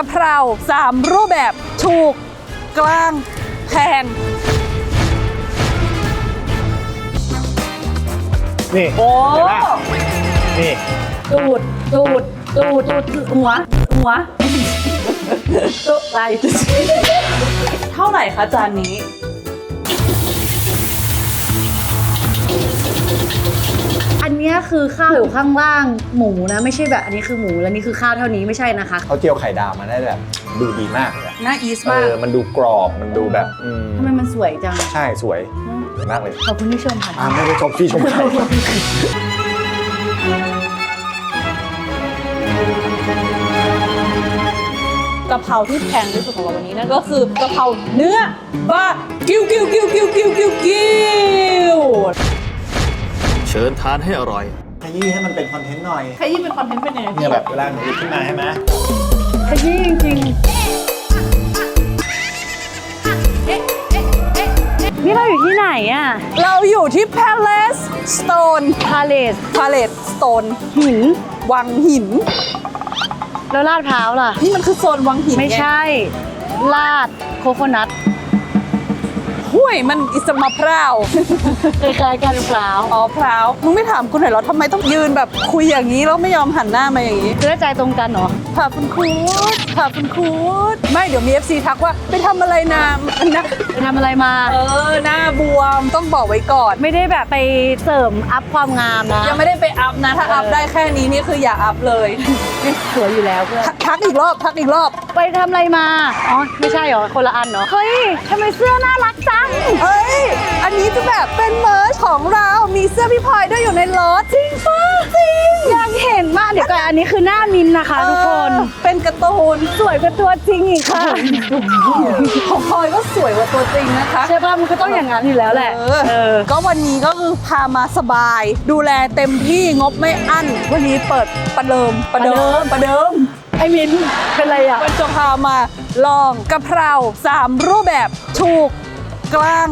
ะเพราสามรูปแบบถูก กลางแพงนี่โอ้เห็นปะนี่ ตูดตูดตูดตูดหัว หัวตูดอะไรเท่าไหร่คะจานนี้ เนี้ยคือข้าวอยู่ข้างล่างหมูนะ ไม่ใช่แบบอันนี้คือหมูแล้วนี่คือข้าวเท่านี้ไม่ใช่นะคะเขาเจียวไข่ดาวมาได้แบบดูดีมากเลยอะน่าอีสเอมาก อมันดูกรอบมันดูแบบอืมทำไมมันสวยจังใช่สวยสวยมากเลยขอบคุณที่ชมค่ะ อ่าไม่ได้ชมพี่ชมใครกะเพราที่แพงที่สุดของเราวันนี้นั่นก็คือกะเพราเนื้อบากิ้วกิ้วกิ้วกิ้วกิ้วกิ้วกิ้ว เชิญทานให้อร่อย ขยี้ให้มันเป็นคอนเทนต์หน่อยใครยิ่งเป็นคอนเทนต์เป็นยังไงเนี่ยแบบเวลาหนูหยิบขึ้นมาใช่ไหมขยี้จริงๆนี่เราอยู่ที่ไหนอะเราอยู่ที่ Palace Stone พาเลส Palace Stone หิน วังหิน แล้วลาดพร้าวล่ะ นี่มันคือโซนวังหินไม่ไงใช่ ลาดโคโคนัท ห้วยมันอิสมะพร้าวคล้ายๆกันพร้าวอ๋อพร้าวมึงไม่ถามกูหน่อยเหรอทำไมต้องยืนแบบคุยอย่างนี้แล้วไม่ยอมหันหน้ามาอย่างนี้คือใจตรงกันเหรอค่ะคุณครูดค่ะคุณครูดไม่เดี๋ยวมี FC ทักว่าไปทำอะไรนานะไปทำอะไรมา เออหน้าบวมต้องบอกไว้ก่อน ไม่ได้แบบไปเสริมอัพความงามนะยังไม่ได้ไปอัพนะถ้าเอออัอัพได้แค่นี้นี่คืออย่าอัพเลยสวยอยู่แล้วเพื่อนทักทักอีกรอบทักอีกรอบ ไปทำอะไรมาอ๋อไม่ใช่เหรอคนละอันเหรอเฮ้ยทำไมเสื้อน่ารักจังเอ้ย อันนี้จะแบบเป็นเมอร์ชของเรา มีเสื้อพี่พลอยด้วยอยู่ในรถ จริงปะจริง อยากเห็นมากเดี๋ยวก่อนอันนี้คือหน้ามินนะคะ ทุกคน เออเป็นการ์ตูนสวยกว่าตัวจริงอีกค่ะ ของพลอยก็สวยกว่าตัวจริงนะคะ ใช่ป่ะมันก็ต้องอย่างนั้นอยู่แล้วแหละ เออก็วันนี้ก็คือพามาสบาย ดูแลเต็มที่งบไม่อั้น วันนี้เปิดประเดิมประเดิมประเดิมไอ้มินเป็นไรอะ มันจะพามาลองกะเพราสามรูปแบบถูก กลาง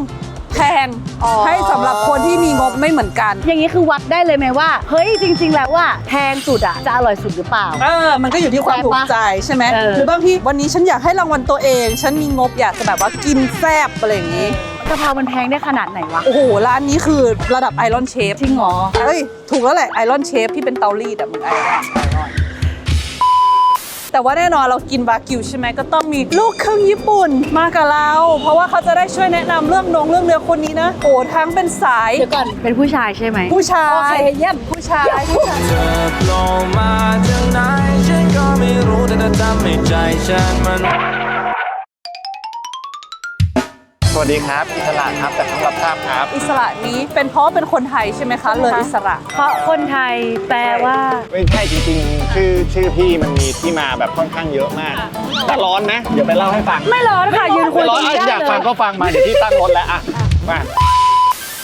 แพงอ๋อ ให้สำหรับคนที่มีงบไม่เหมือนกัน อย่างนี้คือวัดได้เลยไหมว่า เฮ้ยจริง ๆ แล้วว่าแพงสุดอะจะอร่อยสุดหรือเปล่า เออ มันก็อยู่ที่ความใช่ถูกปะใจใช่ไหม เออ หรือบางทีวันนี้ฉันอยากให้รางวัลตัวเอง ฉันมีงบอยากจะแบบว่ากินแซ่บอะไรอย่างนี้ กะเพรามันแพงได้ขนาดไหนวะ โอ้โห ร้านนี้คือระดับไอรอนเชฟจริงเหรอ เอ้ย ถูกแล้วแหละไอรอนเชฟที่เป็นเตารีดอะมึงไอรอน แต่ว่าแน่นอนเรากินบากิวใช่ไหมก็ต้องมีลูกครึ่งญี่ปุ่นมากับเรา เพราะว่าเขาจะได้ช่วยแนะนำเรื่องนงเรื่องเรือคนนี้นะโอ้ทั้งเป็นสายเดี๋ยวก่อนเป็นผู้ชายใช่ไหมผู้ชายโอเคเยี่ยมผู้ชายผู้ชายเธอโผล่มาจากไหนฉันก็ไม่รู้แต่จะทำให้ใจฉันมันส วัสดีครับ อิสระครับแต่ต้องรับทราบครับ อิสระนี้เป็นเพราะเป็นคนไทยใช่ไหมคะเลยอิสระ เพราะคนไทยแปลว่าไม่ใช่จริงๆชื่อชื่อพี่มันมีที่มาแบบค่อนข้างเยอะมาก แต่ร้อนนะ เดี๋ยวไปเล่าให้ฟัง ไม่ร้อนค่ะยืนคุไม่ยร้ตอรนงอะนี้ได้อยากเลฟังยก็ฟังมาเดี๋ยวพี่ตั้งรถแล้วอะมา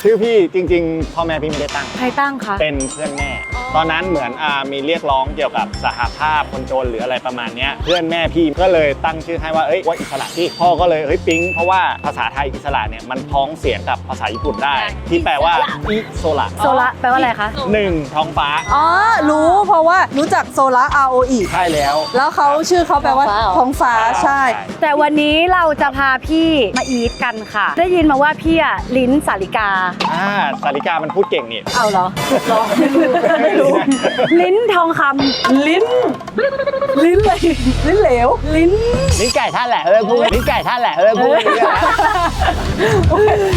ชื่อพี่จริง ๆพ่อแม่พี่ไม่ได้ตั้ง ใครตั้งคะ เป็นเพื่อนแม่ ตอนนั้นเหมือนอามีเรียกร้องเกี่ยวกับสหภาพคนจนหรืออะไรประมาณเนี้ยเพื่อนแม่พี่ก็เลยตั้งชื่อให้ว่าเอ้ยว่าอิสระที่พ่อก็เลยเฮ้ยปิ๊งเพราะว่าภาษาไทยอิสระเนี่ยมันพ้องเสียงกับภาษาญี่ปุ่นได้ ที่แปลว่าอิโซระโซละแปลว่าอะไรคะหนึ่งท้องฟ้าอ๋อรู้เพราะว่ารู้จักโซล่า ROE ใช่แล้ว แล้วเขาชื่อเขาแปลว่าท้ท้อองงฟ้าฟ้าเหรอใช่ แต่วันนี้เราจะพาพี่มาอีทกันค่ะ ได้ยินมาว่าพี่อะลิ้นสาลิกาอ่าสาริกามันพูดเก่งนี่เอาเหรอเหรอไม่รู้ลิ้นทองคำลิ้น ลิ้นเลยลิ้นเหลว ลิ้น ลิ้นไก่ท่านแหละเออพูดลิ้นไก่ท่านแหละเออพูดอย่างเงี้ยนะ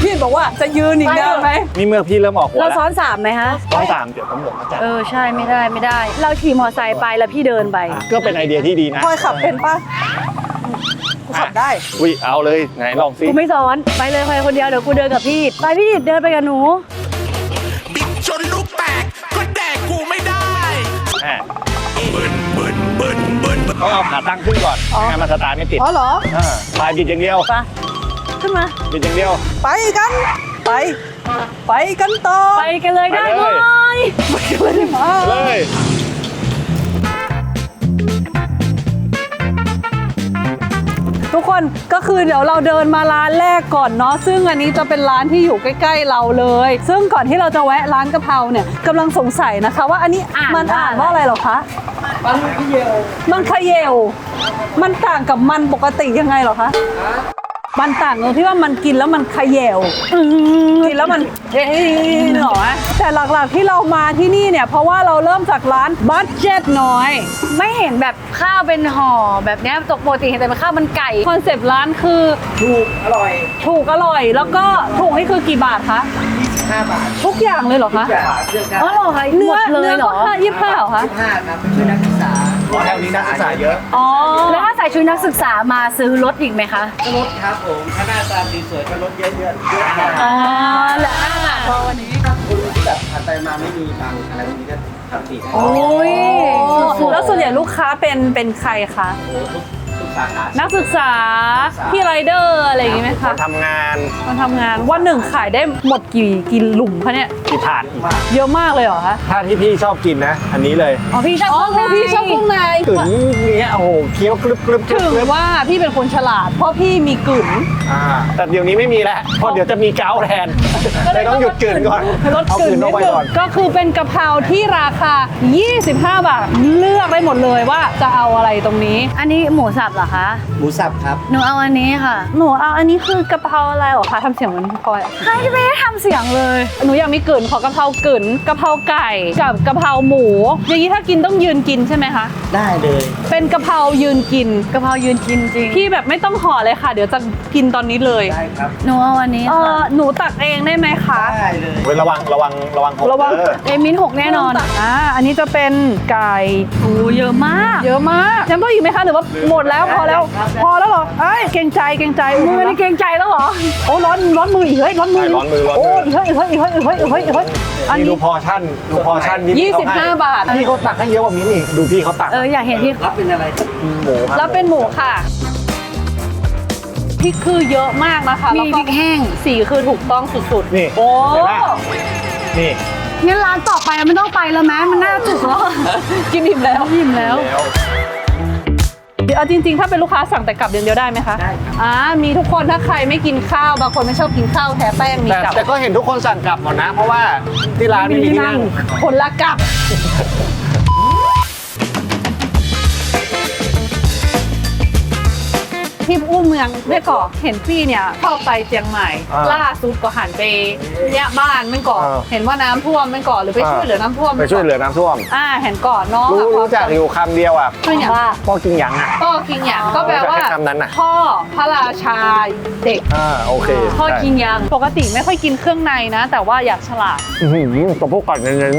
พี่บอกว่าจะยืนอีกได้ไหมนี่เมื่อพี่เริ่มออกหัวเราแล้วซ้อนสามไหมฮะต้องตามเดี๋ยวตำรวจมาจับเออใช่ไม่ได้ไม่ได้ เราขี่มอไซค์ไปแล้วพี่เดินไป ก็เป็นไอเดียที่ดีนะพลอยขับเป็นปะกูขับได้อุ้ยเอาเลยไหนลองสิกูไม่ซ้อนไปเลยไปคนเดียวเดี๋ยวกูเดินกับพี่ ไปพี่เดินไปกับหนู ต้องเอาขาตั้งขึ้นก่อนไม่งั้นมันสตาร์ทไม่ติดอ๋อเหรออ่าปลายบิดอย่างเดียวไป ขึ้นมา บิดอย่างเดียว ไปกัน ไป ไปกันต่อไปกันเลยได้ไปไหมเลย ไปเลยมาเลยทุกคนก็คือเดี๋ยวเราเดินมาร้านแรกก่อนเนาะซึ่งอันนี้จะเป็นร้านที่อยู่ใกล้ ๆเราเลย ซึ่งก่อนที่เราจะแวะร้านกะเพราเนี่ยกำลังสงสัยนะคะ ว่าอันนี้อ่านมันอ่านว่าว่าอะอะไรไรเหรอคะ มันคาเยลมันคาเยลมันต่างกับมันปกติยังไงเหรอคะ มันต่างตรงที่ว่ามันกินแล้วมันเขย่วกินแล้วมันเอ๊ะหนอแต่หลักๆที่เรามาที่นี่เนี่ย เพราะว่าเราเริ่มจากร้านบัตเจ็ตน้อย ไม่เห็นแบบข้าวเป็นห่อแบบเนี้ยตกปกติเห็นแต่เป็นข้าวมันไก่คอนเซปต์ร้านคือถูกอร่อย ถูกอร่อยแล้วก็ถูกนี่คือกี่บาทคะ 25 บาททุกอย่างเลยเหรอคะอ๋อเหรอคะเนื้อหมดเลยเนื้อเหรก็อห้ายี่สิบห้าเหรอคะเพราะแถวนี้นักศึกษาเยอะ อ๋อแล้วถ้าใส่ชุดนักศึกษามาซื้อรถอีกไหมคะก็ลดครับผมถ้าหน้าตาดีสวยก็ลดเยอะๆเยอะเยอะมากอ๋อแล้วอะพอวันนี้คุณที่แบบผ่านไปมาไม่มีตังค์อะไรพวกนี้ก็ทำตีได้โอ้ยสุดๆแล้วส่วนใหญ่ลูกค้าเป็นเป็นใครคะ โอ้ทุกทุกสาขา นักศึกษาพี่ไรเดอร์อะไรอย่างงี้ไหมคะทำงานมาทำงานวันหนึ่งขายได้หมดกี่กี่หลุมคะเนี่ยกี่ถาดอีกเยอะมากเลยเหรอคะถ้าที่พี่ชอบกินนะ อันนี้เลยอ๋อพี่ชอบอ๋อข้างในพี่ชอบข้างในกึ๋นเนี้ยโอ้โหเคี้ยวกรึบกรึบกรึบถึงกรึบว่าพี่เป็นคนฉลาด เพราะพี่มีกึ๋นอ่าแต่เดี๋ยวนี้ไม่มีแล้วเพราะเดี๋ยวจะมีเกาต์แทนเลยต้องหยุดกลืนก่อนลดเอากึ๋กลืนนนิเอาดไว้นึงก่อนก็คือเป็นกะเพราที่ราคา 25 บาท เลือกได้หมดเลยว่าจะเอาอะไรตรงนี้ อันนี้หมูสับเหรอคะ หมูสับครับ หนูเอาอันนี้ค่ะ หนูเอาอันนี้คือกะเพราอะไรเหรอคะทำเสียงเหมือนพี่พลอยอะใครจะไม่ได้ทำเสียงเลย หนูอยากมีกึ๋นขอกะเพรากึ๋นกะเพราไก่กับกะเพราหมู อย่างนี้ถ้ากินต้องยืนกินใช่ไหมคะ ได้เลย เป็นกะเพรายืนกิน กะเพรายืนกินจริง พี่แบบไม่ต้องห่อเลยค่ะ เดี๋ยวจะกินตอนนี้เลย ได้ครับ หนูเอาอันนี้เอค่ะอหนูตักเองได้ไหมคะ ได้เลย เว้ยระวังระวังระวังหกระวังเด้อเอมินหกแน่นอน อ่า อันนี้จะเป็นไก่ โอ้เยอะมาก เยอะมากแชมเปอร์อีกไหมคะ หรือว่าหมดแล้วพอแล้ว พอแล้วเหรอเอ้ยเกรงใจเกรงใจมือนี่เกรงใจแล้วเหรอโอ้ร้อนร้อนมืออีกเฮ้ยร้อนมือใช่ร้อนมือร้อนโอ้มือเฮ้ยเฮ้ยเฮ้ยเฮ้ยเฮ้ยเฮ้ยเฮ้ยอันนี่ดูนี้ พอชั่นดูพอชั่นนี่ยี่พี่สิบเขให้ห้าบาท พี่เขาตักให้เยอะกว่ามิ้นอีกดูพี่เขาตักเอออยากเห็นที่รับเป็นอะไรหมูครับแล้วเป็นหมูค่ะพริกคือเยอะมากนะคะมีแล้วพก็ริกแห้ง สีคือถูกต้องสุดๆนี่โอ้เห็นไหมนี่งั้นร้านต่อไปไม่ต้องไปแล้วไหมมันน่าจุกแล้ว กินอิ่มแล้ว อิ่มแล้ว แล้ว เดี๋ยวเอาจริงๆ ถ้าเป็นลูกค้าสั่งแต่กลับอย่างเดียวได้ไหมคะได้ครับ อ่ามีทุกคนถ้าใครไม่กินข้าวบางคนไม่ชอบกินข้าวแท้แป้งมีแต่กลับแต่ก็เห็นทุกคนสั่งกลับหมดนะ เพราะว่าที่ร้านไม่มีที่นั่งคนละกลับ ที่อู้เมืองแม่ก่อเห็นพี่เนี่ยเข้าไปเชียงใหม่ อ่าล่าสุดก็หันไปเนี่ยบ้านมันก่ออ่า เห็นว่าน้ำท่วมมันก่อหรือไปอ่าช่วยเหลือน้ำท่วมไปช่วยเหลือน้ำท่วม อ่าเห็นก่อนเนาะรู้รู้จักอยู่คำเดียวอะช่วยอย่างว่า พ่อกินหยังอะ พ่อกินอย่างก็แปลว่าแค่คำนั้นน่ะ พ่อพระราชาเด็กอ่าโอเคพ่อกินยังปกติไม่ค่อยกินเครื่องในนะ แต่ว่าอยากฉลาดอื้อหือตัวพวกก่อนเน้น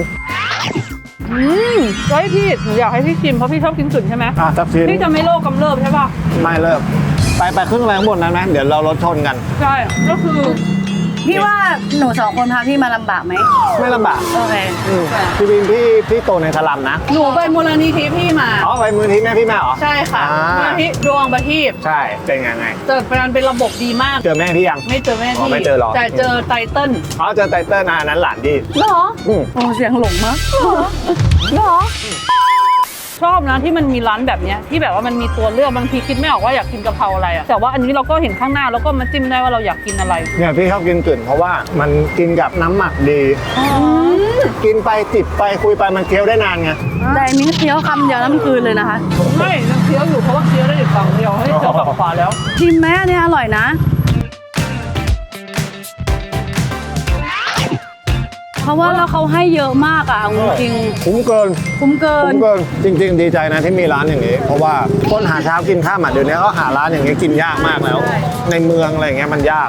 อืมเฮ้ยพี่หนูอยากให้พี่ชิมเพราะพี่ชอบกินสุนใช่ไหมๆอะทับทิมพี่จะไม่โรคกำเริบใช่ป่ะไม่เลิก ไปไปครึ่งแรงบนนั้นไหมเดี๋ยวเรารถชนกัน ใช่ ก็คือพี่ว่าหนูสองคนพาพี่มาลำบากไหมไม่ลำบากโอเคอืมพี่บินพี่พี่โตในสลัมนะ หนูไปมูลนิธิพี่มา อ๋อไปมือที่แม่พี่แม่เหรอ ใช่ค่ะอ่า มูลนิธิดวงประทีปใช่ เป็นไงไง เจอมันเป็นระบบดีมาก เจอแม่พี่ยัง ไม่เจอแม่อ๋อที่ไม่เจอหรอ แต่เจอไตเติ้ลอ๋อเจอไตเติ้ลนะอันนั้นหลานพี่ เหรออืม โอ้เสียงหลงมากเหรอ ชอบนะที่มันมีร้านแบบเนี้ยที่แบบว่ามันมีตัวเลือกบางทีคิดไม่ออกว่าอยากกินกะเพราอะไรอะแต่ว่าอันนี้เราก็เห็นข้างหน้าแล้วก็มาจิ้มได้ว่าเราอยากกินอะไรเนี่ยพี่ชอบกินกลิ่นเพราะว่ามันกินกับน้ำหมักดี กินไปจิบไปคุยไปมันเคี้ยวได้นานไงแต่อันนี้เคี้ยวคำเดียวแล้วมันกลืนเลยนะคะ ไม่ยังเคี้ยวอยู่เพราะว่าเคี้ยวได้อยู่ฝั่งเดียวให้เคี้ยวฝั่งขวาแล้ว ชิมไหมอันนี้อร่อยนะ เพราะว่าเราเขาให้เยอะมากอะเอาจริงคุ้มเกินๆคุ้มเกิคุ้นมเกินจริง ๆ ดีใจนะที่มีร้านอย่างนี้ เพราะว่าคนหาเช้ากินข้ามอะเดี๋ยวนี้ก็หาร้านอย่างนี้กินยากมากแล้ว ในเมืองอะไรอย่างเงี้ยมันยาก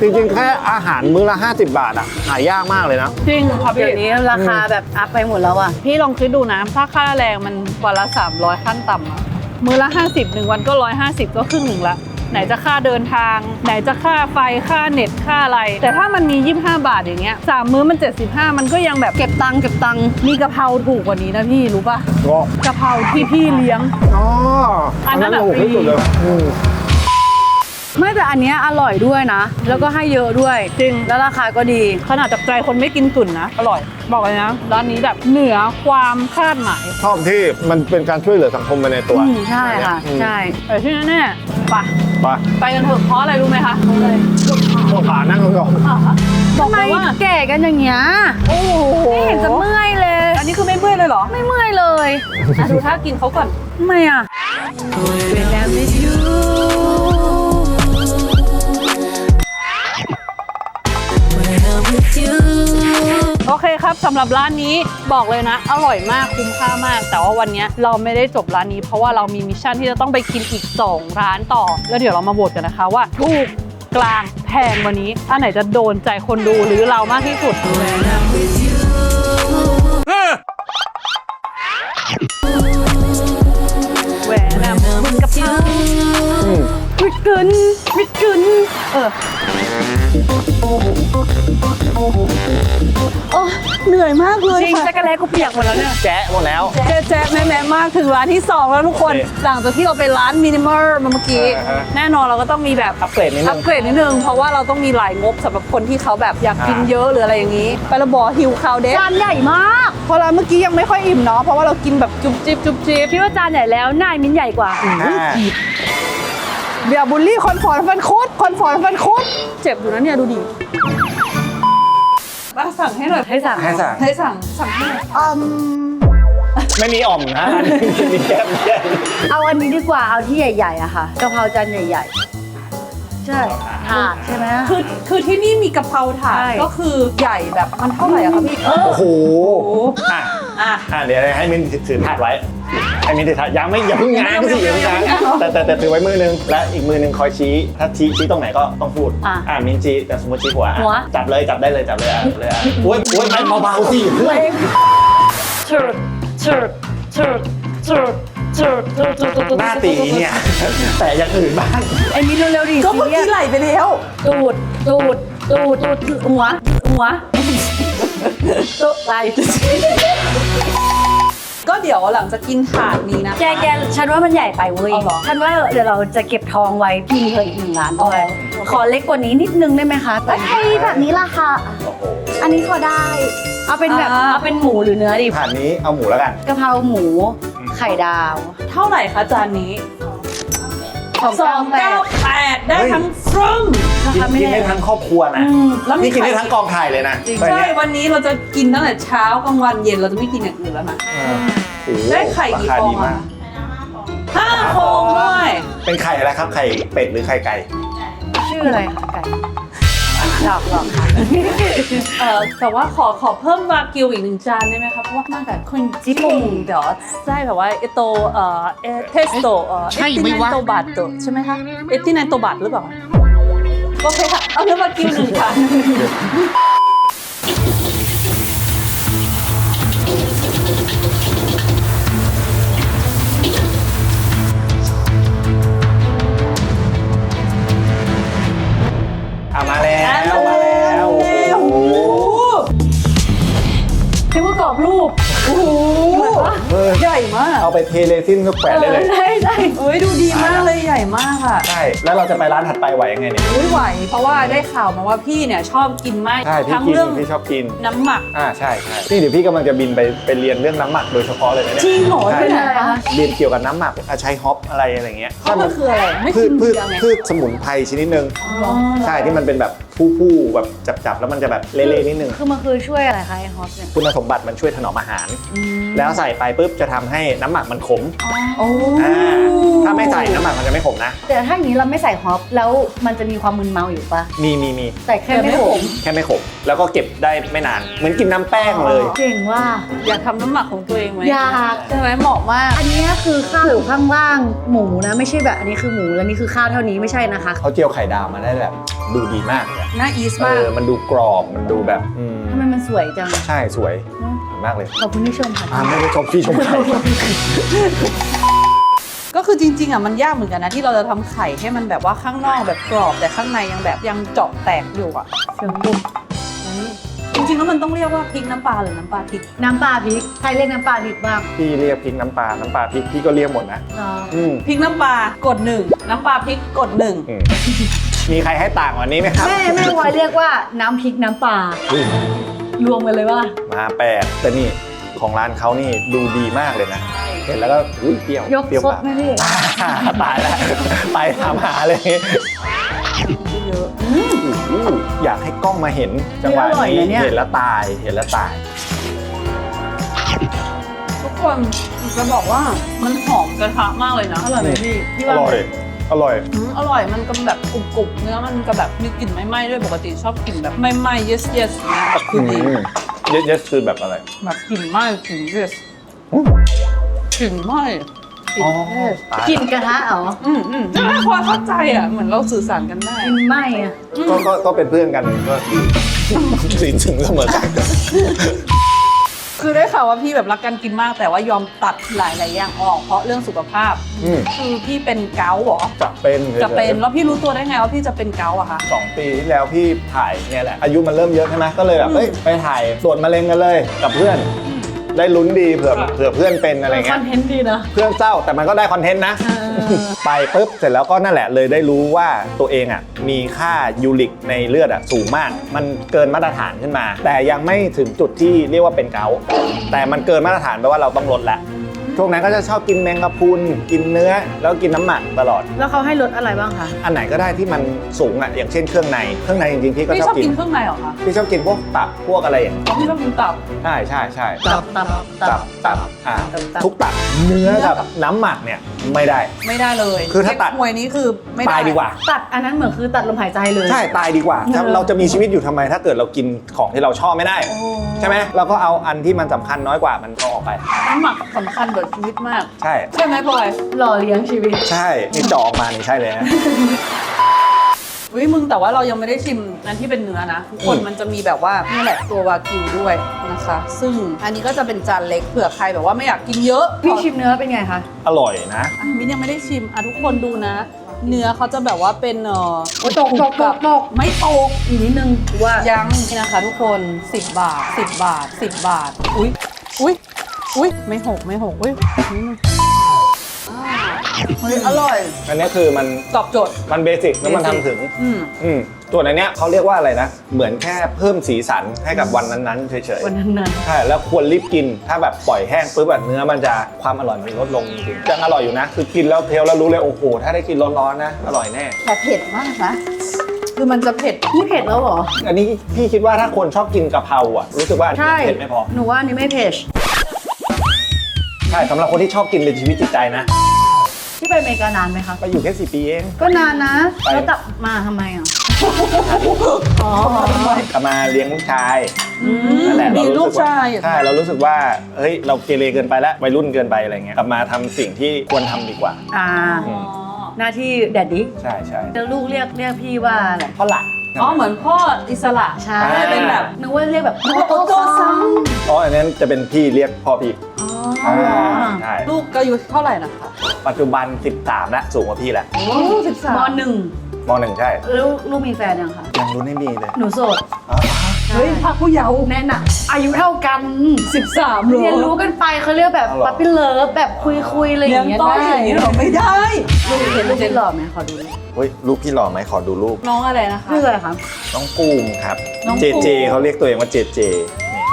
จริงๆ แค่อาหารมื้อละ 50 บาทอะหายากมากเลยนะ จริงค่ะพี่เดี๋ยวนี้ราคาแบบอัพไปหมดแล้วอะพี่ลองคิดดูนะถ้าค่าแรงมันวันละ300ขั้นต่ำอะมือละ 50หนึ่งวันก็ 150 ก็ครึ่งหนึ่งละ ไหนจะค่าเดินทาง ไหนจะค่าไฟค่าเน็ตค่าอะไร แต่ถ้ามันมี 25 บาทอย่างเงี้ยสามมื้อมัน 75 มันก็ยังแบบเก็บตังค์เก็บตังค์มีกะเพราถูกกว่านี้นะพี่รู้ป่ะก็กะเพราที่พี่เลี้ยง อ๋ออัอันนนั้นั้นนอะถูกที่สุดเลยอืม ไม่แต่อันเนี้ยอร่อยด้วยนะ แล้วก็ให้เยอะด้วย จริง แล้วราคาก็ดี ขนาดจากใจคนไม่กินตุ่นนะ อร่อย บอกเลยนะ ร้านนี้แบบเหนือความคาดหมาย ชอบที่มันเป็นการช่วยเหลือสังคมไปในตัวอืมใช่ค่ะอืมใช่แต่ที่แน่ๆไปไปไปกันเถอะเพราะอะไรรู้ไหมคะพวกขานั่งก่อนบอกทำไมเลยว่าแก่กันอย่างเงี้ยโอ้โหไม่เห็นจะเมื่อยเลย อันนี้คือไม่เมื่อยเลยเหรอไม่เมื่อยเลยอะดูท่ากินเขาก่อนทำไมอะ When I'm with you อเคครับสำหรับร้านนี้บอกเลยนะ อร่อยมากคุ้มค่ามาก แต่ว่าวันนี้เราไม่ได้จบร้านนี้ เพราะว่าเรามีมิชชั่นที่จะต้องไปกินอีก 2 ร้านต่อ แล้วเดี๋ยวเรามาโหวตกันนะคะว่าถูกกลางแพงวันนี้อันไหนจะโดนใจคนดูหรือเรามากที่สุด แหวนอะมึงกับเขา วิดกึนวิดกึนเออโอ้เหนื่อยมากเลยจริงค่ะ จักรแลกูเปียกหมดแล้วเนี่ย แจ๊ะหมดแล้ว แจ๊ะแจ๊ะแม่แม่มากถึงร้านที่ 2 แล้วทุกคน โอเคหลังจากที่เราไปร้านมินิมอลมาเมื่อกี้ อ่าฮะแน่นอนเราก็ต้องมีแบบอัปเกรดนิดนึง อัปเกรดนิดนึง เพราะว่าเราต้องมีหลายงบสำหรับคนที่เขาแบบอยากกินอ่าเยอะหรืออะไรอย่างนี้ ไปและบอหิวข้าวเด็กจานใหญ่มากพอร้านเมื่อกี้ยังไม่ค่อยอิ่มเนาะเพราะว่าเรากินแบบจุบจิบจุบจิบคิดว่าจานใหญ่แล้วหน้ามิ้นใหญ่กว่า อ่า เบียร์บุลลี่คอนฟอร์ตฟันคุดคอนฟอร์ตฟันคุด เจ็บอยู่นะเนี่ยดูดิมาสั่งให้หน่อยให้สั่งให้สั่ง ให้สั่งสั่งให้หน่อยอืมไม่มีอ่อมนะอันนี้มีแก้มแก้มเอาอันนี้ดีกว่าเอาที่ใหญ่ๆอะค่ะกะเพราจานใหญ่ๆ ใช่ถาดใช่ไหมคือคือที่นี่มีกะเพราถาดใช่ก็คือใหญ่แบบมันเท่าไหร่อะคะพี่โอ้โหอะอะอะเดี๋ยวให้มินถือถาดไว้ให้มินถือถาดยังไม่อย่าเพิ่งง้างสิอย่าเพิ่งง้างแต่แต่แต่ถือไว้มือนึงและอีกมือนึงคอยชี้ถ้าชี้ชี้ตรงไหนก็ต้องพูดอะมินชี้แต่สมมติชี้หัวอะหัวจับเลยจับได้เลยจับเลยอะจับเลยอะโอ้ยโอ้ยไปเบาๆสิเพื่อนชุดชุด ชุดชุดชุดชุดชุดชุดหน้าตีเนี่ย แต่อย่างอื่นบ้าง ไอ้มิ้นเร็วๆดิก็เมื่อกี้ไหลไปแล้วตูดตูดตูดตูดหัวหัวตูดไหลก็เดี๋ยวหลังจากกินถาดนี้นะ แกแกฉันว่ามันใหญ่ไปเว้ย เอาเหรอ ฉันว่าเดี๋ยวเราจะเก็บทองไว้พี่เคยอีกหนึ่งร้านด้วยอ๋อขอเล็กกว่านี้นิดนึงได้ไหมคะแต่ให้แบบนี้ล่ะค่ะโอ้โหอันนี้พอได้ เอาเป็นแบบอ่า เอาเป็นหมูหรือเนื้อดิถาดนี้เอาหมูแล้วกัน กะเพราหมู ไข่ดาว เท่าไหร่คะจานนี้ของสอเก้างแปเก้าดแปดได้ทั้งฟรึ้งรากินคาไม่กินแน่ได้ทั้งครอบครัวนะอืมแล้วมีนี่กินได้ไข่ทั้งกองถ่ายเลยนะจริงตอนใช่เนี้ยวันนี้เราจะกินตั้งแต่เช้ากลางวันเย็นเราจะไม่กินอย่างอื่นแล้วนะเออโอ้โหได้ไข่กี่ราคาฟองดีอะมากห้าฟองด้วยเป็นไข่อะไรครับไข่เป็ดหรือไข่ไก่ ชื่ออะไรคะไก่ หลอกหลอกค่ะเออแต่ว่าขอขอเพิ่มวากิวอีกหนึ่งจานได้ไหมครับเพราะว่ามาแบบคนญี่ปุ่นเดี๋ยวใช่แบบว่าเอโตเอ่อเอเทสโตเอ่อใช่เอติไหมนวะโตบาตโตใช่ไหมคะเอตินโตบาตหรือเปล่าโอเคค่ะเอาเนื้อวากิวหนึ่งค่ะอะ ไปเทเลซินก็แขวนได้เลย ใช่ใช่เอ้ยดูดีมากเลยใหญ่มากอะใช่ แล้วเราจะไปร้านถัดไปไหวยังไงเนี่ยอุ้ยไหว เพราะว่าได้ข่าวมาว่าพี่เนี่ยชอบกินมากใช่พี่ทั้งกินเรื่องพี่ชอบกิน น้ำหมัก อ่าใช่ใช่นี่เดี๋ยวพี่กำลังจะบินไปไปเรียนเรื่องน้ำหมักโดยเฉพาะเลยนะเนี่ยจริงเหรอใช่เป็นอะไรคะ เรียนเกี่ยวกับน้ำหมักอะใช้ฮอปอะไรอะไรเงี้ยเพราะมันคืออะไร ไม่พืกิชนพืชเบียร์ไงพืชสมุนไพรชนิดนึงอ๋อ ใช่ที่มันเป็นแบบผู้ๆแบบจับๆแล้วมันจะแบบเละๆนิดนึง คือมันคือช่วยอะไรคะไอฮอปเนี่ย คุณสมบัติมันช่วยถนอมอาหาร แล้วใส่ไปปุ๊บจะทำให้น้ำหมักมันขมโอ้อ่าถ้าไม่ใส่น้ำหมักมันจะไม่ขมนะ แต่ถ้าอย่างนี้เราไม่ใส่ฮอปแล้วมันจะมีความมึนเมาอยู่ปะมีมีมีแต่แค่ไม่ขมแค่ไม่ขม แล้วก็เก็บได้ไม่นาน เหมือนกินน้ำแป้งเลย เก่งว่า อยากทำน้ำหมักของตัวเองไหมอยาก ใช่ไหมเหมาะมาก อันนี้คือข้าวอยู่ข้างล่างหมูนะ ไม่ใช่แบบอันนี้คือหมูแล้วนี่คือข้าวเท่านี้ไม่ใช่นะคะ เขาเจียวไข่ดาวมาได้แบบดูดีมากเลยอะ น่าอีสเอมากอมันดูกรอบมันดูแบบอืมทำไมมันสวยจัง ใช่สวยสวยมากเลยขอบคุณที่ชมค่ะ อ่าไม่ได้ชมพี่ชมไข่ก็คือจริงๆอะมันยากเหมือนกันนะ ที่เราจะทำไข่ให้มันแบบว่าข้างนอกแบบกรอบแต่ข้างในยังแบบยังเจาะแตกอยู่อะเชิญบุกจริงๆแล้วมันต้องเรียกว่าพริกน้ำปลาหรือน้ำปลาพริกน้ำปลาพริก ใครเรียกน้ำปลาพริกบ้างพี่เรียกพริกน้ำปลา น้ำปลาพริกพี่ก็เรียกหมดนะ เนาะอืมพริกน้ำปลากดหนึ่งน้ำปลาพริกกดหนึ่ง อืม มีใครให้ต่างกว่านี้ไหมครับแม่แม่วอยเรียกว่าน้ำพริกน้ำปลาอุ้ยรวมกันเลยว่ามาแปดแต่นี่ของร้านเขานี่ดูดีมากเลยนะ เห็นแล้วก็อุ้ยเปรี้ยวยกเปรี้ยวซดปากไหมพี่อ่าตายแล้วไปทำหาเลยเยอะอู้หูอยากให้กล้องมาเห็นจังหวะอร่อยนี้นะเนี่ย เห็นแล้วตายเห็นแล้วตาย ทุกคนจจะบอกว่ามันหอมกระทะมากเลยนะอร่อยไหมพี่พี่อว่าร่อย อร่อย อืมอร่อยมันก็แบบกรุบๆเนื้อมันก็แบบมีกลิ่นไม่ไหม้ด้วยปกติชอบกลิ่นแบบไม่ไหม้ yes yes นะแบบคือดีเยสคือแบบอะไรแบบกลิ่นไหม้กลิ่น yes กลิ่นไหม้กลิ่น yes กินกระทะเหรออืมอืมไม่พอเข้าใจอะเหมือนเราสื่อสารกันได้ กินไหมอะก็ก็ก็เป็นเพื่อนกันก็ดี สินถึงเสมอกัน คือได้ข่าวว่าพี่แบบรักการกินมาก แต่ว่ายอมตัดหลายๆอย่างออกเพราะเรื่องสุขภาพ อืม คือพี่เป็นเกาต์เหรอ จะเป็นฉยๆจะเป็นแล้วพี่รู้ตัวได้ไงว่าพี่จะเป็นเกาต์อะคะ สองปีที่แล้วพี่ถ่ายเนี่ยแหละอายุมันเริ่มเยอะใช่ไหมก็เลยแบบเอ้ยไปถ่ายตรวจมะเร็งกันเลยกับเพื่อน ได้ลุ้นดีเผื่อค่ะเผื่อเพื่อนเป็นอะไรคเงี้อย นเทนต์ดีนะเพื่อนเศร้าแต่มันก็ได้คอนเทนต์นะไปปุ๊บเสร็จแล้วก็นั่นแหละเลยได้รู้ว่าตัวเองอะมีค่ายูริกในเลือดอะสูงมาก มันเกินมาตรฐานขึ้นมา แต่ยังไม่ถึงจุดที่เรียกว่าเป็นเกาต์แต่มันเกินมาตรฐานแปลว่าเราต้องลดแล้ว ช่วงนั้นก็จะชอบกินแมงกะพรุนกินเนื้อ แล้วกินน้ำหมักตลอด แล้วเขาให้ลดอะไรบ้างคะ อันไหนก็ได้ที่มันสูงอะอย่างเช่นเครื่องในเครื่องในจริงๆพี่ก็พี่ชชออบบกิกินนเครื่องในเหรอคะพี่ชอบกินพวกตับพวกอะไรอย่างเงี้ยอ๋อพี่ชอบกินตับ ใช่ใช่ใช่ตับตับตับตับอ่าตับตับ ทุกตับเนื้อเนื้อกักับบน้ำหมักเนี่ยไม่ได้ ไม่ได้เลยคือถ้าตัดเก๊กฮวยนี้คือไม่ได้ตายดีกว่า ตัดอันนั้นเหมือนคือตัดลมหายใจเลย ใช่ตายดีกว่าถ้าเออ เราจะมีชีวิตอยู่ทำไม ถ้าเกิดเรากินของที่เราชอบไม่ได้ โอ้ใช่ไหมเราก็เอาอันที่มันสำคัญน้อยกว่ามันก็ออกไป น้ำหมักสำคัญกับชีวิตมาก ใช่ ใช่ไหมพลอยหล่อเลี้ยงชีวิตใช่นี่จอออกมานี่ใช่เลยนะวิมึงแต่ว่าเรายังไม่ได้ชิมอันที่เป็นเนื้อนะทุกคนอืม มันจะมีแบบว่านี่แหละตัววากิวด้วยนะคะ ซึ่งอันนี้ก็จะเป็นจานเล็กเผื่อใครแบบว่าไม่อยากกินเยอะพี่ชิมเนื้อเป็นไงคะ อร่อยนะ อะมิ้นยังไม่ได้ชิมอะทุกคนดูนะ เนื้อเขาจะแบบว่าเป็นเอ่อโอ้ยตกตกตกตก ไม่ตก อีกนิดนึงว่ายังนี่นะคะทุกคน 10 บาท 10 บาท 10 บาท อุ้ยอุ้ย อุ้ยไม่หกไม่หกอุ้ยนิดนึงเฮ้ยอร่อยอันนี้คือมันตอบโจทย์ มันเบสิกแล้วมันทำถึง อืมอืมส่วนอันเนี้ยเขาเรียกว่าอะไรนะ เหมือนแค่เพิ่มสีสันให้กับวันนั้นๆเฉยวันนั้นนั้นๆใช่แล้วควรรีบกิน ถ้าแบบปล่อยแห้งปุ๊บแบบเนื้อมันจะความอร่อยมันลดลงจริงๆยังอร่อยอยู่นะ คือกินแล้วเคี้ยวแล้วรู้เลยโอ้โหถ้าได้กินร้อนๆนะ อร่อยแน่ แต่เผ็ดมากนะ คือมันจะเผ็ด นี่เผ็ดแล้วเหรอ อันนี้พี่คิดว่าถ้าคนชอบกินกะเพราอะรู้สึกว่าใช่เผ็ดไม่พอ หนูว่าอันนี้ไม่เผ็ดใช่สำหรับคนที่ชอบกินเป็นชีวิตจิตใจนะ ที่ไปอเมริกานานไหมคะ ไปอยู่แค่สี่ปีเองก็นานนะไปแล้วกลับมาทำไมอะ อ๋อ กลับมาเลี้ยงลูกชายอืมนั่นแหละมีเราลูรู้กสึกว่าชายใช่เรารู้สึกว่าเฮ้ยเราเกเรเกินไปแล้ววัยรุ่นเกินไปอะไรเงี้ยกลับมาทำสิ่งที่ควรทำดีกว่าอ่าอ๋อหน้าที่แดดดี้ใช่ใช่แล้วลูกเรียกเรียกพี่ว่าอะไร เพราะหลัก อ๋อเหมือนพ่ออิสระใช่อ่า เป็นแบบนึกว่าเรียกแบบโตโตซังอ๋ออันนั้นจะเป็นพี่เรียกพ่อพี่อ๋ออ่าใช่ลูกอายุเท่าไหร่นะคะปัจจุบัน 13แล้วสูงกว่าพี่แล้วโอ้สิบสามมหนึ่งมหนึ่งใช่ แล้วลูกมีแฟนยังคะยังรู้ไม่มีเลยหนูโสด อ๋อ เฮ้ยพักผู้เยาว์แน่นอะอายุเท่ากันสิบสามเลยเรียนรู้กันไปเขาเรียกแบบปั๊ปปี้เลิฟแบบคุยคุยๆอะไรอเลี้ยย่างงเงี้ยต้อยได้อย่างนี้เหรอไม่ได้ลูกเห็นลูกพี่หล่อไหมขอดูดิเฮ้ยลูกพี่หล่อไหมขอดูรูป น้องอะไรนะคะ ชื่ออะไรคะน้องปูมครับ น้องเจปูมเจเขาเรียกตัวเองว่าเจเจนี่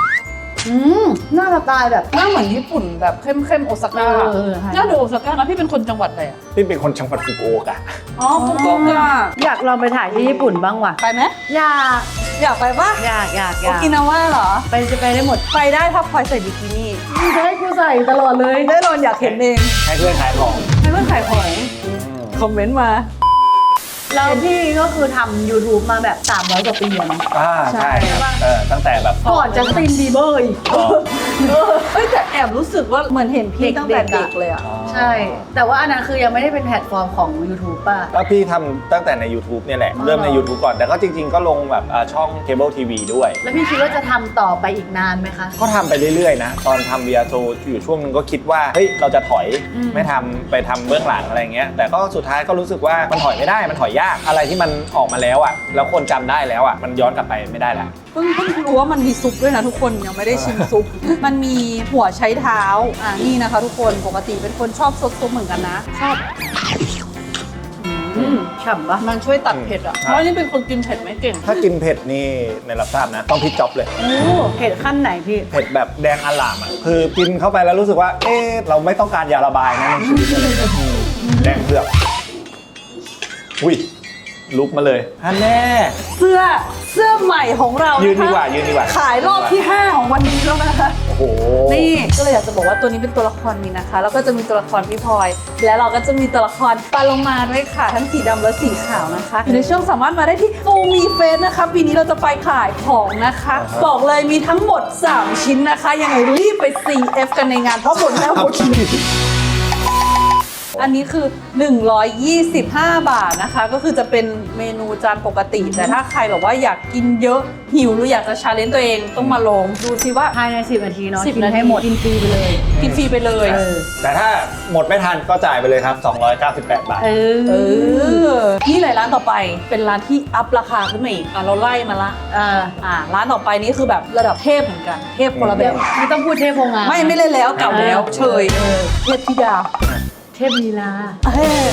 อืมหน้าสไตล์แบบหน้าเหมือนญี่ปุ่นแบบเข้มเข้มๆโอซาก้าเออใช่หน้าดูโอซาก้านะพี่เป็นคนจังหวัดอะไรอะพี่เป็นคนจังหวัดฟุกุโอกะ อ๋อฟุกุโอกะอยากลองไปถ่ายที่ญี่ปุ่นบ้างว่ะ ไปไหมอยาก อยากไปปะอยากอยากอากโอยกินาว่าเหรอ ไปจะไปได้หมด ไปได้ถ้าพลอยใส่บิกินี่มึงจะให้กูใส่ตลอดเลยได้นอนอยากเห็นเองให้เพื่อนขายของให้เพื่อนขายของคอมเมนต์มาแล้วพี่ก็คือทำ YouTube มาแบบ300กว่าปีอะเนาะอ่าใช่ครับเออตั้งแต่แบบก่อนจัสตินบีเบอร์อีกอ๋อเออเอ้ยแต่แอบรู้สึกว่าเหมือนเห็นพี่ตั้งแต่เด็เด็กกๆเลยอะใช่ แต่ว่าอันนั้นคือยังไม่ได้เป็นแพลตฟอร์มของ YouTube ป่ะแล้วพี่ทำตั้งแต่ใน YouTube เนี่ยแหละ อ๋อ เริ่มใน YouTube ก่อน แต่ก็จริง ๆ ก็ลงแบบอ่าช่องเคเบิลทีวีด้วย แล้วพี่คิดว่าจะทำต่อไปอีกนานไหมคะ ก็ทำไปเรื่อยๆนะ ตอนทำเบียโซอยู่ช่วงนึงก็คิดว่า เฮ้ย เราจะถอยอืม ไม่ทำไปทำเบื้องหลังอะไรเงี้ย แต่ก็สุดท้ายก็รู้สึกว่ามันถอยไม่ได้มันถอยยากอะไรที่มันออกมาแล้วอะแล้วคนจำได้แล้วอะมันย้อนกลับไปไม่ได้แล้วเพิ่งเพิ่งรู้ว่ามันมีซุปด้วยนะทุกคนยังไม่ได้ชิมซุป มันมีหัวใช้เท้าอ่านี่นะคะ ทุกคนปกติเป็นคนชอบซดซุปเหมือนกันนะ ชอบอืมฉ่ำปะมันช่วยตัดเผ็ดอะอืมเพราะนี่เป็นคนกินเผ็ดไม่เก่ง ถ้ากินเผ็ดนี่ในรับทราบนะ ต้องพี่จ๊อบเลย โอ้เผ็ดขั้นไหนพี่ เผ็ดแบบแดงอลามอะ คือกินเข้าไปแล้วรู้สึกว่า เอ๊ะ เราไม่ต้องการยาระบายนะในชีวิตอะไรเลยอืมแดงเผือกอุ้ย ลุกมาเลยฮันแน่ เสื้อเสื้อใหม่ของเรายืยืนดีกว่ายืนดีกว่า ขายรอบที่ 5 ของวันนี้แล้วนะคะ โอ้โห นี่ก็เลยอยากจะบอกว่าตัวนี้เป็นตัวละครนี้นะคะ แล้วก็จะมีตัวละครพี่พลอย และเราก็จะมีตัวละครปลาโลมาด้วยค่ะ ทั้งสีดำและสีขาวนะคะอยู่ในช่วงสามารถมาได้ที่โฟมีเฟสนะคะปีนี้เราจะไปขายของนะคะ บอกเลยมีทั้งหมด 3 ชิ้นนะคะ ยังไงรีบไป CF กันในงานเพราะหมดแล้วหมดเลย อันนี้คือ 125 บาทนะคะ ก็คือจะเป็นเมนูจานปกติ แต่ถ้าใครแบบว่าอยากกินเยอะหิวหรืออยากจะชาเลนจ์ตัวเองต้องมาลองดูซิว่า ภายใน 10 นาทีเนาะ10กินนาที ให้หมดกินฟรีไปเลย กินฟรีไปเลย เออ แต่ถ้าหมดไม่ทันก็จ่ายไปเลยครับ 298 บาท เอเอออ นี่เลยร้านต่อไปเป็นร้านที่อัพราคาขึ้นมาอีกอะเราไล่มาละเอออ่า ร้านต่อไปนี้คือแบบระดับเทพเหมือนกัน เทพคนละแบบไม่ต้องพูดเทพโพงามไม่ไม่เล่นแล้วเก่าแล้ว เฉยเออเทพธิดาเท พลีลา เอ้ย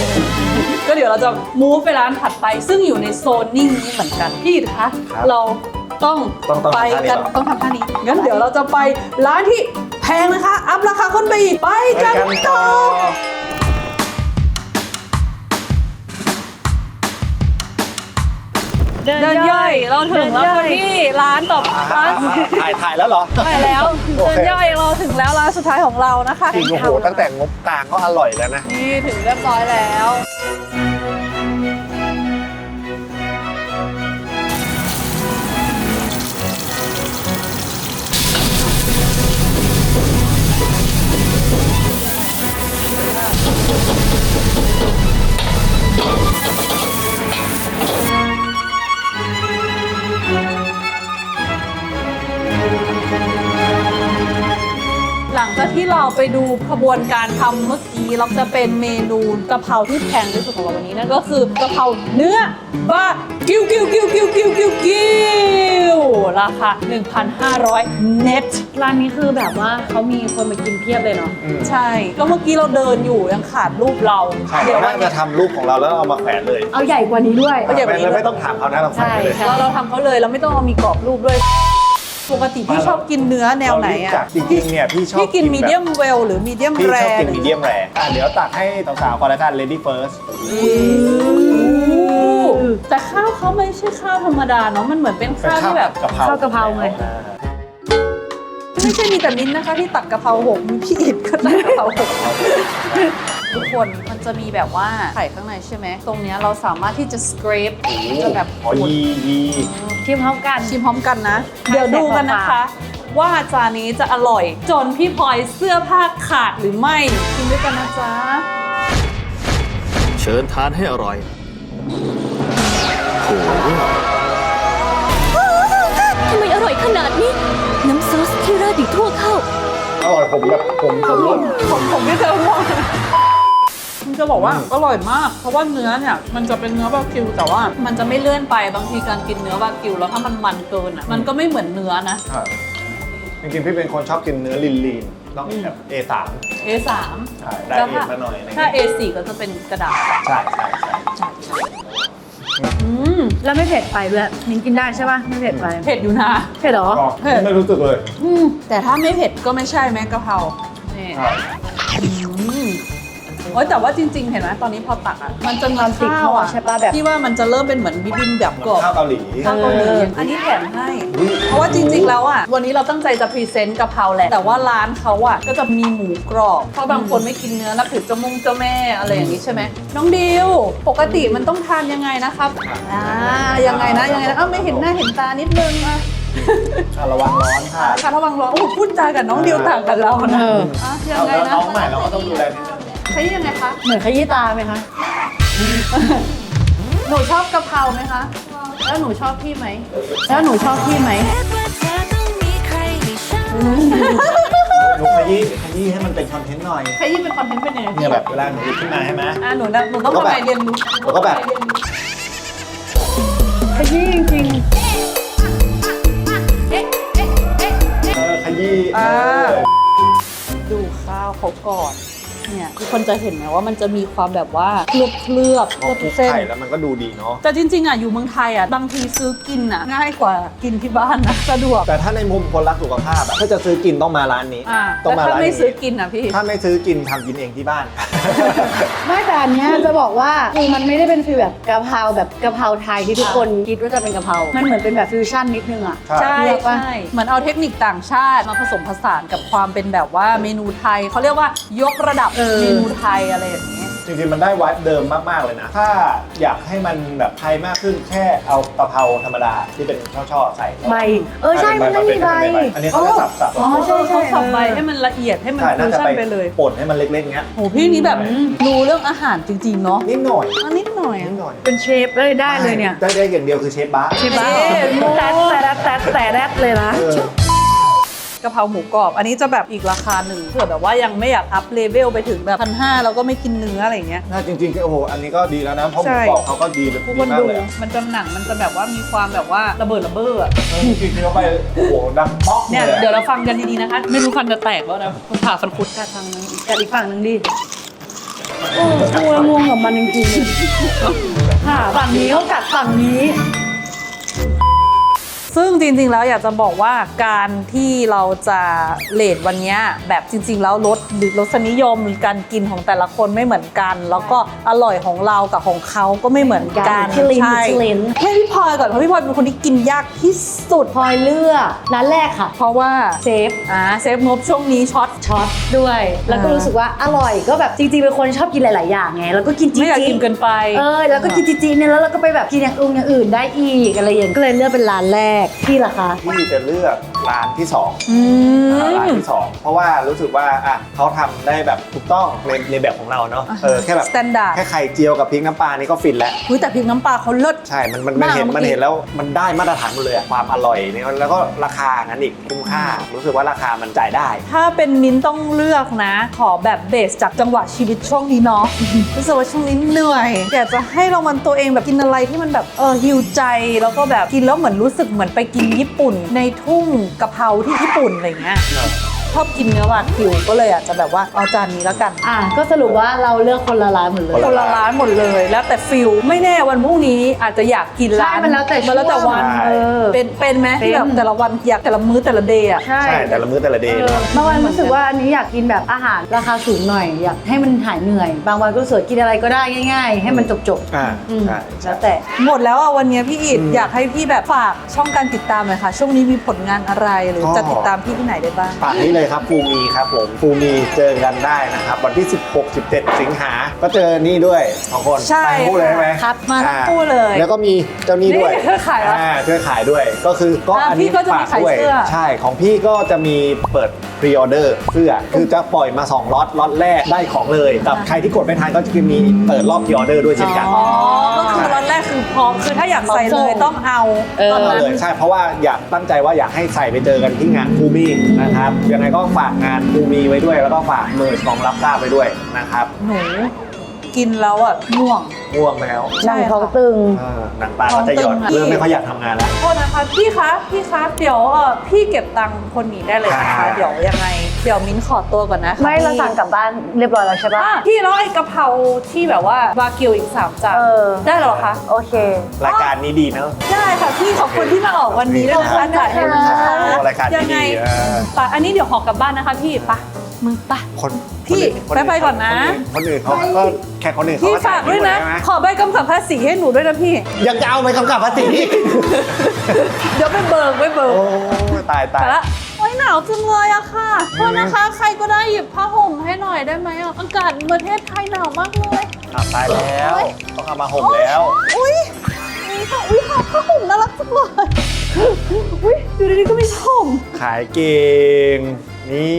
ก็เดี๋ยวเราจะมูฟไปร้านถัดไป ซึ่งอยู่ในโซนนิ่งนี้เหมือนกันพี่อิฐคะครับเราต้องต้องต้องไปทำท่านี้กันเหรอ ต้องทำท่านี้งั้นเดี๋ยวเราจะไปร้านที่แพงนะคะ อัพราคาขึ้นไปอีกไปกันต่อ เดินย่อยเราถึงแล้วค่ะพี่ร้านต่อร้านถ่ายถ่ายแล้วเหรอไปแล้วโอเคเดินย่อยเราถึงแล้วร้านสุดท้ายของเรานะคะจริงโอ้โหตั้งแต่งบกลางก็อร่อยแล้วนะนี่ถึงเรียบร้อยแล้ว หลังจากที่เราไปดูขบวนการทำเมื่อกี้เราจะเป็นเมนูกะเพราที่แพงที่สุดของเราวันนี้นั่นก็คือกะเพราเนื้อบากิ้วกิ้วกิ้วกิ้วกิ้วกิ้วกิ้วราคา1,500เน็ตร้านนี้คือแบบว่าเขามีคนมากินเพียบเลยเนาะใช่ ก็เมื่อกี้เราเดินอยู่ยังขาดรูปเราใช่เดี๋ยวเราวันน่าจะทำรูปของเราแล้วเอามาแขวนเลยเอาใหญ่กว่านี้ด้วย เอาใหญ่กว่านี้ไม่ไม่ต้องถามเขานะเราแขวนไปเลย ใช่ เราเราทำเขาเลยเราไม่ต้องเอามีกรอบรูปด้วย ปกติพี่ชอบกินเนื้อแนวไหนเราอะรู้จักจริงๆเนี่ยพี่ชอบพี่กินแบบมีเดียมเวลหรือมีเดียมพี่แรชอบกินหรืมีเดียมแรอะเดี๋ยวตักให้สาวๆก่อนแล้วกัน lady first แต่ข้าวเขาไม่ใช่ข้าวธรรมดาเนาะมันเหมือนเป็นเป็นข้าวข้าวที่แบบกะเพราข้าวกะเพราไงอ่าไม่ใช่มีแต่มิ้นท์นะคะที่ตักกะเพราหกมีพี่อิดก็ตักกะเพราหก ทุกคนมันจะมีแบบว่าไข่ข้างในใช่ไหม ตรงเนี้ยเราสามารถที่จะ scrape จะแบบอ๋อยียีชิมพร้อมกัน ชิมพร้อมกันนะ เดี๋ยวดูกันนะคะ ว่าจานนี้จะอร่อย จนพี่พลอยเสื้อผ้าขาดหรือไม่ชิมด้วยกันนะจ๊ะ เชิญทานให้อร่อยโหทำไมอร่อยขนาดนี้ น้ำซอสที่ราดอยู่ทั่วข้าวอร่อยผมแบบผมผมร่วมผมผมไม่เคยว่ามัน จะบอกว่าอร่อยมาก เพราะว่าเนื้อเนี่ยมันจะเป็นเนื้อบากิวแต่ว่ามันจะไม่เลื่อนไปบางทีการกินเนื้อบากิวแล้วถ้ามันมันเกินอะมันก็ไม่เหมือนเนื้อนะครับจริงๆพี่เป็นคนชอบกินเนื้อลีนๆต้องแบบ A3 A3 ใช่ได้แล้วเอถ้ามาหน่อยอะไรถ้าเงี้ย A4 ก็จะเป็นกระดาษใช่ใช่ใช่อืมแล้วไม่เผ็ดไปด้วยมิ้นกินได้ใช่ป่ะไม่เผ็ดไปเผ็ดอยู่นะเผ็ดเหรอก็เผ็ดไม่รู้สึกเลยอืมแต่ถ้าไม่เผ็ดก็ไม่ใช่แม่กะเพรานี่ใช่อืม โอ้ยแต่ว่าจริงๆ เห็นไหมตอนนี้พอตักอะมันจะมีมันติดข้าวอะคอใช่ปะแบบที่ว่ามันจะเริ่มเป็นเหมือนบิบิมแบบเหมืกรออนบข้าวเกาหลี ข้าวเกาหลีเอออันนี้แถมให้ เพราะว่าจริง ๆ แล้วอะวันนี้เราตั้งใจจะพรีเซนต์กะเพราแหละ แต่ว่าร้านเขาอะก็จะมีหมูกรอบเพราะบางคนไม่กินเนื้อนับถือเจ้ามงเจ้าแม่อะไรอย่างนี้ใช่ไหมน้องดิวปกติมันต้องทานยังไงนะครับอ่ายังไงนะยังไงนะเอ้าไม่เห็นหน้าเห็นตานิดนึงอะอะระวังร้อนค่ะค่ะระวังร้อนโอ้โหพูดจากับน้องดิวต่างกันแล้วนะเอออะยังเอาไงแล้วนะน้องใหม่เราก็ต้องดูแลนิดนึง ใช้ยังไงคะ เหมือนขยี้ตาไหมคะ หนูชอบกะเพราไหมคะ แล้วหนูชอบพี่ไหม แล้วหนูชอบพี่ไหม หนูขยี้ขยี้ให้มันเป็นคอนเทนต์หน่อยใครยิ่งเป็นคอนเทนต์เป็นยังไงเนี่ยแบบเวลาหนูหยิบขึ้นมาใช่ไหม อะหนูนะหนูต้องทำไงเรียนรู้แล้วก็แบบ ขยี้จริงเออขยี้อ่าเออดูข้าวเขาก่อน เนี่ยทุกคนจะเห็นไหมว่ามันจะมีความแบบว่าเคลือบเคลือบเคลือบทุกเส้น ไข่แล้วมันก็ดูดีเนาะ แต่จริงๆอะอยู่เมืองไทยอะบางทีซื้อกินอะง่ายกว่ากินที่บ้านนะสะดวก แต่ถ้าในมุมคนรักสุขภาพอะถ้าจะซื้อกินต้องมาร้านนี้ อ่าต้องแต่มาถ้าร้านไม่นี้ซื้อกินอะพี่ ถ้าไม่ซื้อกินทำกินเองที่บ้าน ไม่แต่อันเนี้ยจะบอกว่าคือมันไม่ได้เป็นฟีลแบบกะเพราแบบกะเพราไทยที่ทุกคนคิดว่าจะเป็นกะเพรา มันเหมือนเป็นแบบฟิวชั่นนิดนึงอะใช่ใช่เลือกปะ ใช่เหมือนเอาเทคนิคต่างชาติมาผสมผสานกับความเป็นแบบว่าเมนูไทยเขาเรียกว่ายกระดับเออ เมนูไทยอะไรอย่างนี้ จริงๆ มันได้วัดเดิมมาก ๆ เลยนะ ถ้าอยากให้มันแบบไทยมากขึ้นแค่เอากะเพราธรรมดาที่เป็นช่อๆใส่ใบเออใช่มันไม่มีใบ อันนี้เขาจะสับสับอ๋อ ใช่ใช่เขาสับใบให้มันละเอียดให้มันใช่ฟิน่าวจะชั่ไปนไปเลยป่นให้มันเล็กๆเงี้ย โหพี่นี่แบบรู้เรื่องอาหารจริง ๆ เนาะนิดหน่อยอันนิดหน่อยนิอะ ดหน่อยเป็นเชฟเลยได้เลยเนี่ยได้ได้อย่างเดียวคือเชฟบ้าใช่ปะแต่แต่แต่แต่แรดเลยนะ เออ กะเพราหมูกรอบ อันนี้จะแบบอีกราคาหนึ่งเผื่อแบบว่ายังไม่อยากอัพเลเวลไปถึงแบบพันห้าแล้วก็ไม่กินเนื้ออะไรอย่างเงี้ย น่าจริงๆก็โอ้โห อันนี้ก็ดีแล้วนะ เพราะหใช่มูกรอบเขาก็ดีดีทุกคนมากดูเลยอะมันจะหนังมันจะแบบว่ามีความแบบว่าระเบิดระเบ้ออะเออจริงๆเข้าไปโอ้โหดังป๊อกเนี่ยลอะเดี๋ยวเราฟังกันดีๆนะคะ ไม่รู้ฟันจะแตกแล้วนะคุณผ่าฟันคุดค่ะทางนั้นอีกแต่อีกฝั่งหนึ่งดิโอ้กูละงงกับมันจริงๆเลยค่ะฝั่งนี้เขากัดฝั่งนี้ ซึ่งจริงๆ แล้วอยากจะบอกว่าการที่เราจะเลทวันเนี้ยแบบจริง ๆ แล้วรสหรือรสนิยมหรือการกินของแต่ละคนไม่เหมือนกัน แล้วก็อร่อยของเรากับของเขาก็ไม่เหมือนกันมิชลินใช่มิชลินให้พี่พลอยก่อนเพราะพี่พลอยเป็นคนที่กินยากที่สุด พลอยเลือกร้านแรกค่ะเพราะว่าเซฟอ่าเซฟงบช่วงนี้ช็อต ช็อตด้วย แล้วก็อ่ารู้ รู้สึกว่าอร่อยก็แบบจริงๆเป็นคนชอบกินหลายๆอย่างไงแล้วก็กินจี๊ไม่อยากกินเกินไป เออแล้วก็กินจี๊ดๆเนี่ยแล้วเราก็ไปแบบกินอย่างอื่นอย่างอื่นได้อีกอะไรอย่างเงี้ยก็เลยเลือกเป็นร้านแรกพี่ล่ะคะที่จะเลือกร้านที่สองอืร้านมที่สองเพราะว่ารู้สึกว่าอะเขาทำได้แบบถูกต้องในในแบบของเราเนาะเออแค่แบบสแตนดาร์ดแค่ไข่เจียวกับพริกน้ำปลานี่ก็ฟินแล้ว อุ้ยแต่พริกน้ำปลาเขาเลิศ ใช่ มันมันมันมากเห็นเมื่อกี้ มันเห็นแล้ว มันได้มาตรฐานหมดเลยอะความอร่อยเนี่ยแล้วก็ราคางั้นอีกคุ้มค่า รู้สึกว่าราคามันจ่ายได้ ถ้าเป็นมิ้นท์ต้องเลือกนะ ขอแบบเบสจากจังหวะชีวิตช่วงนี้เนาะ รู้สึกว่าช่วงนี้เหนื่อย อยากจะให้รางวัลตัวเองแบบกินอะไรที่มันแบบเออฮิวใจ แล้วก็แบบกินแล้วเหมือนรู้สึกเหมือนไปกินญี่ปุ่น ในทุ่งกะเพราที่ญี่ปุ่นอะไรอย่างเงี้ย ชอบกินเนื้อวากิวก็เลยอาจจะแบบว่าเอาจานนี้แล้วกัน อะก็สรุปว่าเราเลือกคนละร้านหมดเลย คนละร้านหมดเลย แล้วแต่ฟิลไม่แน่วันพรุ่งนี้อาจจะอยากกินร้านใช่มันแล้วแต่ช่วง มันแล้วแต่วันใช่เออเป็นเป็นไหมที่แบบเป็นแต่ละวันอยากแต่ละมื้อแต่ละเดย์อะใช่ใช่แต่ละมื้อแต่ละเดย์เออบางวันรู้สึกว่าอันนี้อยากกินแบบอาหารราคาสูงหน่อยอยากให้มันหายเหนื่อย บางวันก็รู้สึกว่ากินอะไรก็ได้ง่าย ๆ ให้มันจบอ่าๆอืมใช่ แล้วแต่ หมดแล้วอะวันนี้พี่อิดอืมอยากให้พี่แบบฝากช่องการติดตามหน่อยค่ะ ช่วงนี้มีผลงานอะไรหรือก็ จะติดตามพี่ที่ไหนได้บ้างฝากนี้เลยครับฟูมีครับผมฟูมีเจอกันได้นะครับ วันที่ 16 17 สิงหา ก็เจอนี่ด้วยสองคนใช่ไปคู่เลยใช่ไหมครับมาทั้งอ่คู่เลยแล้วก็มีเจ้านี่ด้วยนี่ช่วยขายเหรออ่อ่ช่วยขายด้วยก็คือก็อ่าอันนี้พี่ก็จะมีฝากด้วยขายเสื้อ ใช่ของพี่ก็จะมีเปิด พรีออเดอร์เสื้อคือจะปล่อยมา2ล็อตล็อตแรกได้ของเลยกับใครที่กดไม่ทันก็จะมีเปิดรอบพรีออเดอร์ด้วยเช่นกัน อ๋อ ก็คือรอนแรกคือพร้อม คือถ้าอยากใส่เลยต้องเอาเออ ตอนเอานั้น เลยใช่เพราะว่าอยากตั้งใจว่าอยากให้ใส่ไปเจอกันที่งานภูมินะครับยังไงก็ฝากงานภูมิไว้ด้วย แล้วก็ฝากเมอร์ชของรับทราบไปด้วยนะครับ หนู กินแล้วอะง่วง ง่วงแล้วหนังท้องตึง เออหนังตาก็จะหย่อนท้องตึงอะเริ่มไม่ค่อยอยากทำงานแล้ว โทษนะคะพี่คะพี่คะเดี๋ยวเออพี่เก็บตังค์คนนี้ได้เลยนะคะ ค่ะ เดี๋ยวยังไงเดี๋ยวมิ้นขอตัวก่อนนะคะไม่เราสั่งกลับบ้านเรียบร้อยแล้วใช่ปะ อะพี่แล้วไอ้กะเพราที่แบบว่าบากิวอีกสามจานเออ ได้เหรอคะ โอเค รายการนี้ดีเนอะ ได้ค่ะพี่ขอบคุณที่มาออกวันนี้ด้วยนะคะจ่ายให้ลูกค้าโอ้รายการยังไงดีๆเออ ปะอันนี้เดี๋ยวหอกกลับบ้านนะคะพี่ปะมึงปะคน พี่คไปไปก่อนนะ คนอื่นเขาก็แค่คนอื่นเขาพี่ก็ฝากด้วยนะ ใช่ไหมขอใบกำกับภาษีให้หนูด้วยนะพี่ ยังจะเอาไปกำกับภาษีอีกเดี๋ยวไปเบิกไปเบิก โอ้ยตายตายแต่ละโอ้ยหนาวจังเลยอะค่ะโทษนะคะ ใครก็ได้หยิบผ้าห่มให้หน่อยได้ไหมอะอากาศประเทศไทยหนาวมากเลย อะตายแล้ว ต้องเอามาห่มแล้ว อุ้ยอุ้ยค่ะอุ้ยค่ะผ้าห่มน่ารักจังเลย อุ้ยอยู่ดีๆก็มีผ้าห่มขายเก่ง นี่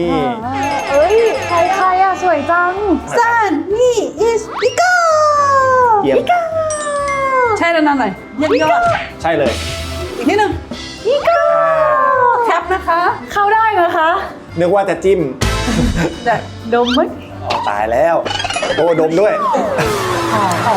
เอ้ยใครใครอะสวยจังซันนี่ is พิก้าเยี่ยมใช่แล้วนั่นหน่อยเยี่ยมยอดใช่เลย อีกนิดนึงพิก้าแคปนะคะ เข้าได้ไหมคะ นึกว่าจะจิ้มแต่ดมไหมอ๋อตายแล้ว โอ้ดมด้วยอ๋ออ๋อ